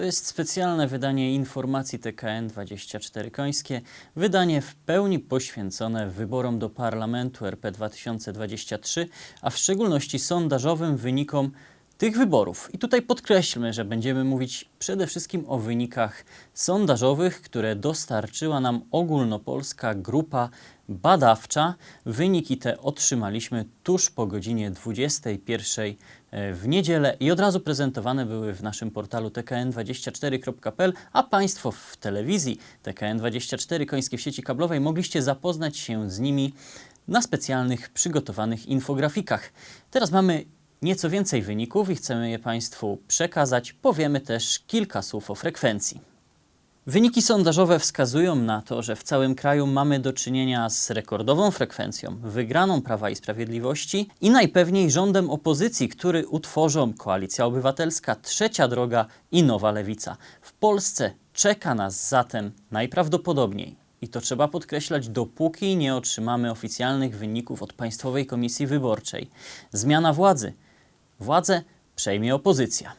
To jest specjalne wydanie informacji TKN24 Końskie, wydanie w pełni poświęcone wyborom do Parlamentu RP 2023, a w szczególności sondażowym wynikom tych wyborów. I tutaj podkreślmy, że będziemy mówić przede wszystkim o wynikach sondażowych, które dostarczyła nam ogólnopolska grupa badawcza. Wyniki te otrzymaliśmy tuż po godzinie 21 w niedzielę i od razu prezentowane były w naszym portalu tkn24.pl, a Państwo w telewizji TKN24 Końskie w sieci kablowej mogliście zapoznać się z nimi na specjalnych przygotowanych infografikach. Teraz mamy nieco więcej wyników i chcemy je Państwu przekazać. Powiemy też kilka słów o frekwencji. Wyniki sondażowe wskazują na to, że w całym kraju mamy do czynienia z rekordową frekwencją, wygraną Prawa i Sprawiedliwości i najpewniej rządem opozycji, który utworzą Koalicja Obywatelska, Trzecia Droga i Nowa Lewica. W Polsce czeka nas zatem najprawdopodobniej i to trzeba podkreślać, dopóki nie otrzymamy oficjalnych wyników od Państwowej Komisji Wyborczej. Zmiana władzy. Władzę przejmie opozycja.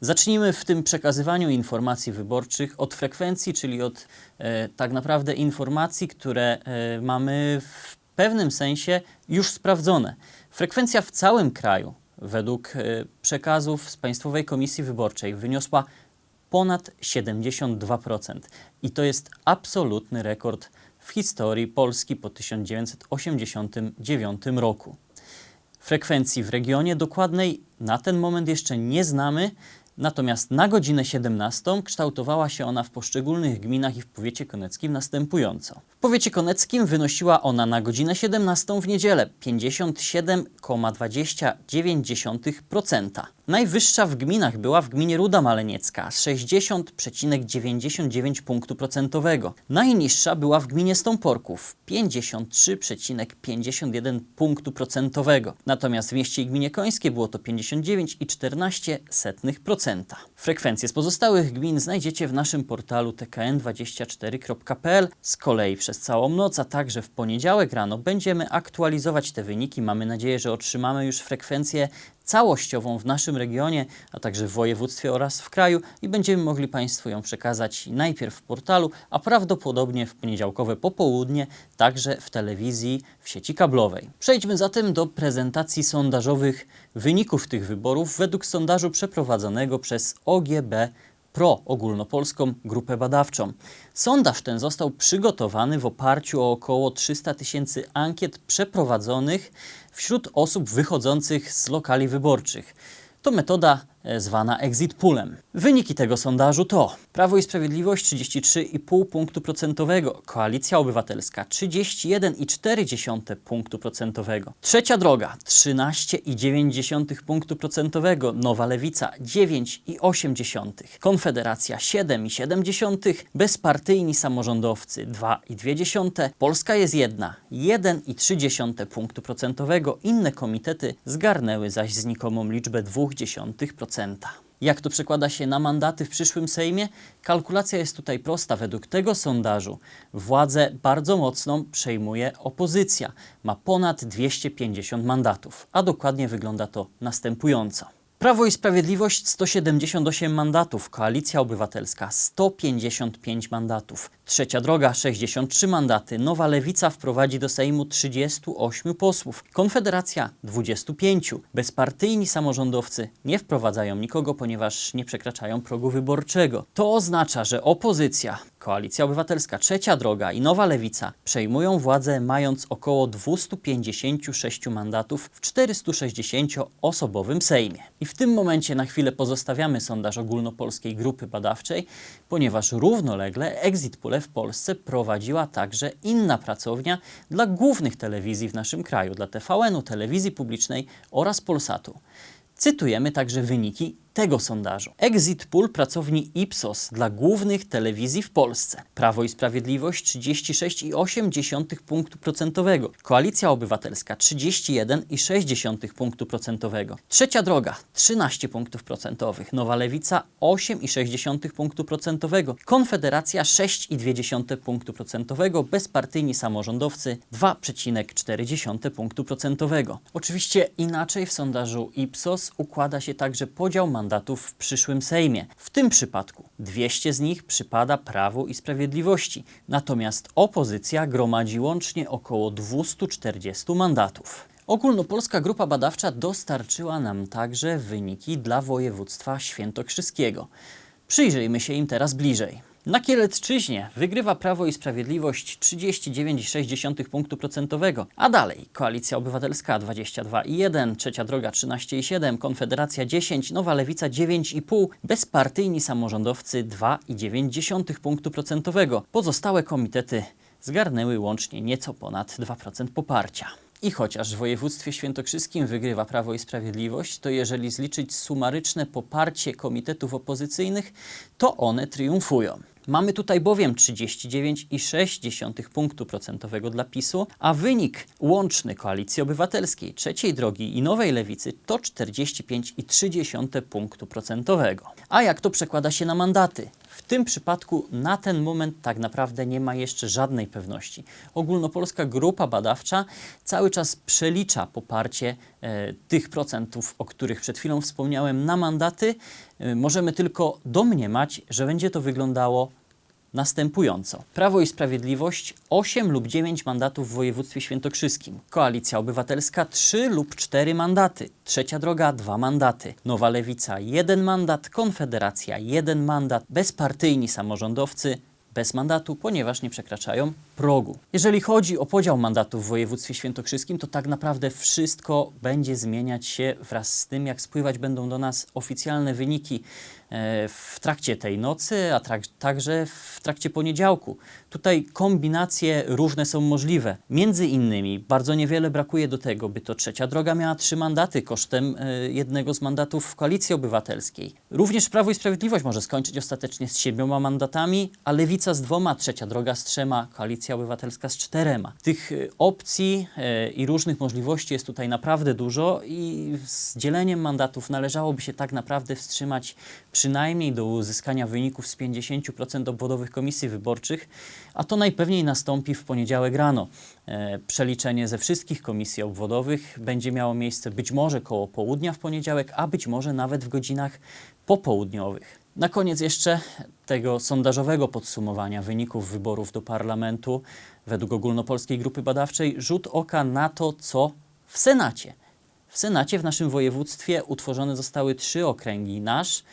Zacznijmy w tym przekazywaniu informacji wyborczych od frekwencji, czyli od e, tak naprawdę informacji, które e, mamy w pewnym sensie już sprawdzone. Frekwencja w całym kraju, według e, przekazów z Państwowej Komisji Wyborczej, wyniosła ponad 72%. I to jest absolutny rekord w historii Polski po 1989 roku. Frekwencji w regionie dokładnej na ten moment jeszcze nie znamy, natomiast na godzinę 17 kształtowała się ona w poszczególnych gminach i w powiecie koneckim następująco. W powiecie koneckim wynosiła ona na godzinę 17 w niedzielę 57,29%. Najwyższa w gminach była w gminie Ruda Maleniecka 60,99 punktu procentowego. Najniższa była w gminie Stąporków 53,51 punktu procentowego. Natomiast w mieście i gminie Końskie było to 59,14%. Frekwencje z pozostałych gmin znajdziecie w naszym portalu tkn24.pl. Z kolei przez całą noc, a także w poniedziałek rano będziemy aktualizować te wyniki. Mamy nadzieję, że otrzymamy już frekwencję całościową w naszym regionie, a także w województwie oraz w kraju i będziemy mogli Państwu ją przekazać najpierw w portalu, a prawdopodobnie w poniedziałkowe popołudnie także w telewizji w sieci kablowej. Przejdźmy zatem do prezentacji sondażowych wyników tych wyborów według sondażu przeprowadzonego przez OGB Pro ogólnopolską grupę badawczą. Sondaż ten został przygotowany w oparciu o około 300 tysięcy ankiet przeprowadzonych wśród osób wychodzących z lokali wyborczych. To metoda zwana exit poolem. Wyniki tego sondażu to Prawo i Sprawiedliwość 33,5 punktu procentowego, Koalicja Obywatelska 31,4 punktu procentowego, Trzecia Droga 13,9 punktu procentowego, Nowa Lewica 9,8, Konfederacja 7,7, bezpartyjni samorządowcy 2,2, Polska jest jedna 1,3 punktu procentowego, inne komitety zgarnęły zaś znikomą liczbę 0,2%. Jak to przekłada się na mandaty w przyszłym Sejmie? Kalkulacja jest tutaj prosta. Według tego sondażu władzę bardzo mocną przejmuje opozycja. Ma ponad 250 mandatów, a dokładnie wygląda to następująco. Prawo i Sprawiedliwość 178 mandatów, Koalicja Obywatelska 155 mandatów, Trzecia Droga 63 mandaty, Nowa Lewica wprowadzi do Sejmu 38 posłów, Konfederacja 25, bezpartyjni samorządowcy nie wprowadzają nikogo, ponieważ nie przekraczają progu wyborczego. To oznacza, że opozycja, Koalicja Obywatelska, Trzecia Droga i Nowa Lewica przejmują władzę mając około 256 mandatów w 460-osobowym Sejmie. I w tym momencie na chwilę pozostawiamy sondaż ogólnopolskiej grupy badawczej, ponieważ równolegle exit pool w Polsce prowadziła także inna pracownia dla głównych telewizji w naszym kraju, dla TVN-u, telewizji publicznej oraz Polsatu. Cytujemy także wyniki tego sondażu. Exit Pool pracowni Ipsos dla głównych telewizji w Polsce. Prawo i Sprawiedliwość 36,8 punktu procentowego. Koalicja Obywatelska 31,6 punktu procentowego. Trzecia Droga 13 punktów procentowych. Nowa Lewica 8,6 punktu procentowego. Konfederacja 6,2 punktu procentowego. Bezpartyjni samorządowcy 2,4 punktu procentowego. Oczywiście inaczej w sondażu Ipsos układa się także podział mandatów mandatów w przyszłym Sejmie. W tym przypadku 200 z nich przypada Prawu i Sprawiedliwości, natomiast opozycja gromadzi łącznie około 240 mandatów. Ogólnopolska Grupa Badawcza dostarczyła nam także wyniki dla województwa świętokrzyskiego. Przyjrzyjmy się im teraz bliżej. Na Kielecczyźnie wygrywa Prawo i Sprawiedliwość 39,6 punktu procentowego, a dalej Koalicja Obywatelska 22,1, Trzecia Droga 13,7, Konfederacja 10, Nowa Lewica 9,5, bezpartyjni samorządowcy 2,9 punktu procentowego. Pozostałe komitety zgarnęły łącznie nieco ponad 2% poparcia. I chociaż w województwie świętokrzyskim wygrywa Prawo i Sprawiedliwość, to jeżeli zliczyć sumaryczne poparcie komitetów opozycyjnych, to one triumfują. Mamy tutaj bowiem 39,6 punktu procentowego dla PiSu, a wynik łączny Koalicji Obywatelskiej, Trzeciej Drogi i Nowej Lewicy to 45,3 punktu procentowego. A jak to przekłada się na mandaty? W tym przypadku na ten moment tak naprawdę nie ma jeszcze żadnej pewności. Ogólnopolska grupa badawcza cały czas przelicza poparcie e, tych procentów, o których przed chwilą wspomniałem, na mandaty. E, możemy tylko domniemać, że będzie to wyglądało następująco. Prawo i Sprawiedliwość 8 lub 9 mandatów w województwie świętokrzyskim. Koalicja Obywatelska 3 lub 4 mandaty. Trzecia Droga 2 mandaty. Nowa Lewica 1 mandat. Konfederacja 1 mandat. Bezpartyjni samorządowcy bez mandatu, ponieważ nie przekraczają progu. Jeżeli chodzi o podział mandatów w województwie świętokrzyskim, to tak naprawdę wszystko będzie zmieniać się wraz z tym, jak spływać będą do nas oficjalne wyniki e, w trakcie tej nocy, a trak, także w trakcie poniedziałku. Tutaj kombinacje różne są możliwe. Między innymi bardzo niewiele brakuje do tego, by to trzecia droga miała trzy mandaty kosztem e, jednego z mandatów w koalicji obywatelskiej. Również Prawo i Sprawiedliwość może skończyć ostatecznie z siedmioma mandatami, a Lewica z dwoma, trzecia droga z trzema, koalicja obywatelska z czterema. Tych e, opcji e, i różnych możliwości jest tutaj naprawdę dużo i z dzieleniem mandatów należałoby się tak naprawdę wstrzymać przynajmniej do uzyskania wyników z 50% obwodowych komisji wyborczych, a to najpewniej nastąpi w poniedziałek rano. E, przeliczenie ze wszystkich komisji obwodowych będzie miało miejsce być może koło południa w poniedziałek, a być może nawet w godzinach popołudniowych. Na koniec jeszcze tego sondażowego podsumowania wyników wyborów do parlamentu według ogólnopolskiej grupy badawczej rzut oka na to, co w Senacie. W Senacie w naszym województwie utworzone zostały trzy okręgi. Nasz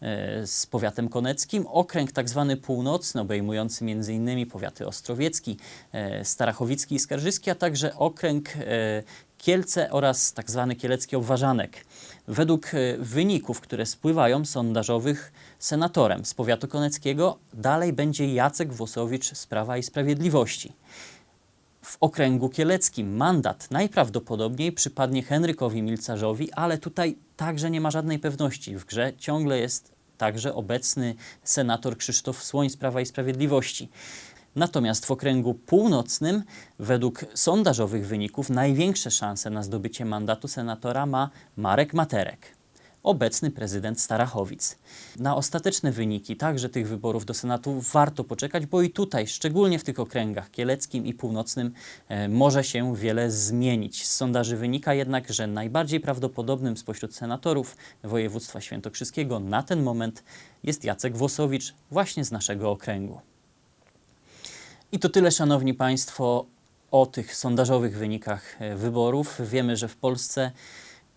e, z powiatem koneckim, okręg tak zwany północny, obejmujący m.in. powiaty ostrowiecki, e, starachowicki i skarżyski, a także okręg e, Kielce oraz tak zwany kielecki obważanek. Według wyników, które spływają sondażowych senatorem z powiatu koneckiego, dalej będzie Jacek Włosowicz z Prawa i Sprawiedliwości. W okręgu kieleckim mandat najprawdopodobniej przypadnie Henrykowi Milcarzowi, ale tutaj także nie ma żadnej pewności. W grze ciągle jest także obecny senator Krzysztof Słoń z Prawa i Sprawiedliwości. Natomiast w okręgu północnym, według sondażowych wyników, największe szanse na zdobycie mandatu senatora ma Marek Materek obecny prezydent Starachowic. Na ostateczne wyniki także tych wyborów do Senatu warto poczekać, bo i tutaj, szczególnie w tych okręgach kieleckim i północnym, e, może się wiele zmienić. Z sondaży wynika jednak, że najbardziej prawdopodobnym spośród senatorów województwa świętokrzyskiego na ten moment jest Jacek Włosowicz właśnie z naszego okręgu. I to tyle, Szanowni Państwo, o tych sondażowych wynikach e, wyborów. Wiemy, że w Polsce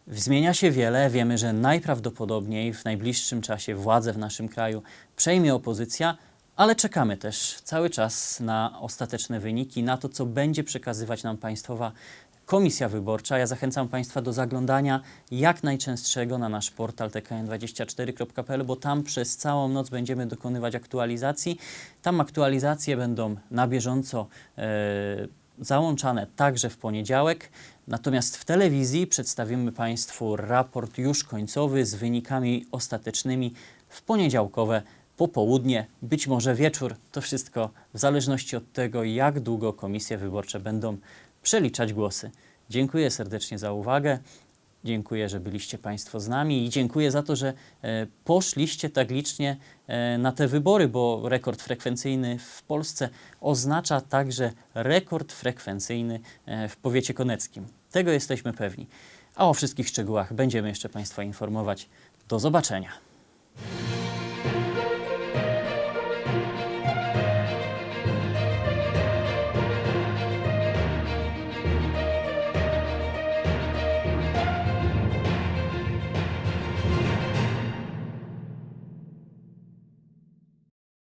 Zmienia się wiele. Wiemy, że najprawdopodobniej w najbliższym czasie władzę w naszym kraju przejmie opozycja, ale czekamy też cały czas na ostateczne wyniki, na to, co będzie przekazywać nam Państwowa Komisja Wyborcza. Ja zachęcam Państwa do zaglądania jak najczęstszego na nasz portal tkn24.pl, bo tam przez całą noc będziemy dokonywać aktualizacji. Tam aktualizacje będą na bieżąco e, załączane także w poniedziałek. Natomiast w telewizji przedstawimy Państwu raport już końcowy z wynikami ostatecznymi w poniedziałkowe popołudnie, być może wieczór. To wszystko w zależności od tego, jak długo komisje wyborcze będą przeliczać głosy. Dziękuję serdecznie za uwagę. Dziękuję, że byliście Państwo z nami i dziękuję za to, że e, poszliście tak licznie e, na te wybory, bo rekord frekwencyjny w Polsce oznacza także rekord frekwencyjny e, w powiecie koneckim. Tego jesteśmy pewni. A o wszystkich szczegółach będziemy jeszcze Państwa informować Do zobaczenia.